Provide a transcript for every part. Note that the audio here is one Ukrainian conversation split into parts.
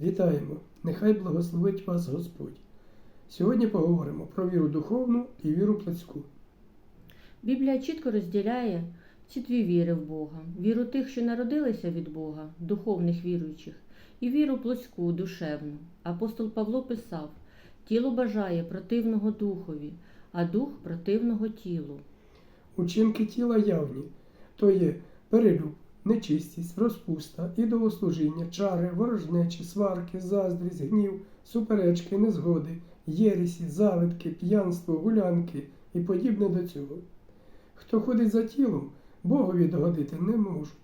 Вітаємо! Нехай благословить вас Господь. Сьогодні поговоримо про віру духовну і віру плотську. Біблія чітко розділяє ці дві віри в Бога: віру тих, що народилися від Бога, духовних віруючих, і віру плотську, душевну. Апостол Павло писав: тіло бажає противного духові, а дух противного тілу. Учинки тіла явні, то є перелюб, нечистість, розпуста, ідолослужіння, чари, ворожнечі, сварки, заздрість, гнів, суперечки, незгоди, єресі, завидки, п'янство, гулянки і подібне до цього. Хто ходить за тілом, Богові догодити не можуть.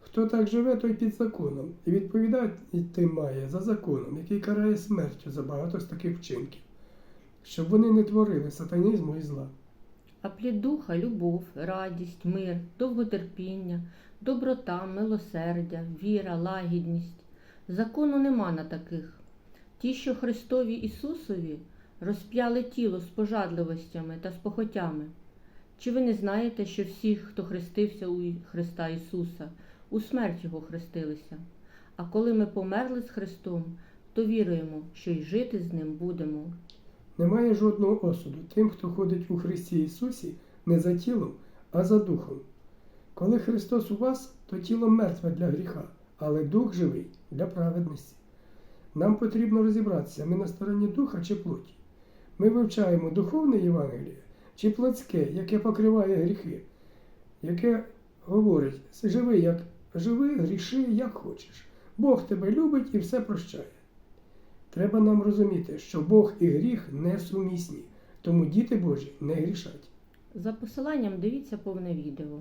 Хто так живе, той під законом і відповідати має за законом, який карає смертю за багато з таких вчинків, щоб вони не творили сатанізму і зла. А плід духа любов, радість, мир, довготерпіння, доброта, милосердя, віра, лагідність. Закону нема на таких. Ті, що Христові Ісусові розп'яли тіло з пожадливостями та з похотями. Чи ви не знаєте, що всі, хто хрестився у Христа Ісуса, у смерть Його хрестилися? А коли ми померли з Христом, то віруємо, що й жити з Ним будемо. Немає жодного осуду тим, хто ходить у Христі Ісусі не за тілом, а за духом. Коли Христос у вас, то тіло мертве для гріха, але дух живий для праведності. Нам потрібно розібратися, ми на стороні духа чи плоті. Ми вивчаємо духовне Євангеліє чи плотське, яке покриває гріхи, яке говорить, живи, як живи, гріши, як хочеш. Бог тебе любить і все прощає. Треба нам розуміти, що Бог і гріх несумісні, тому діти Божі не грішать. За посиланням дивіться повне відео.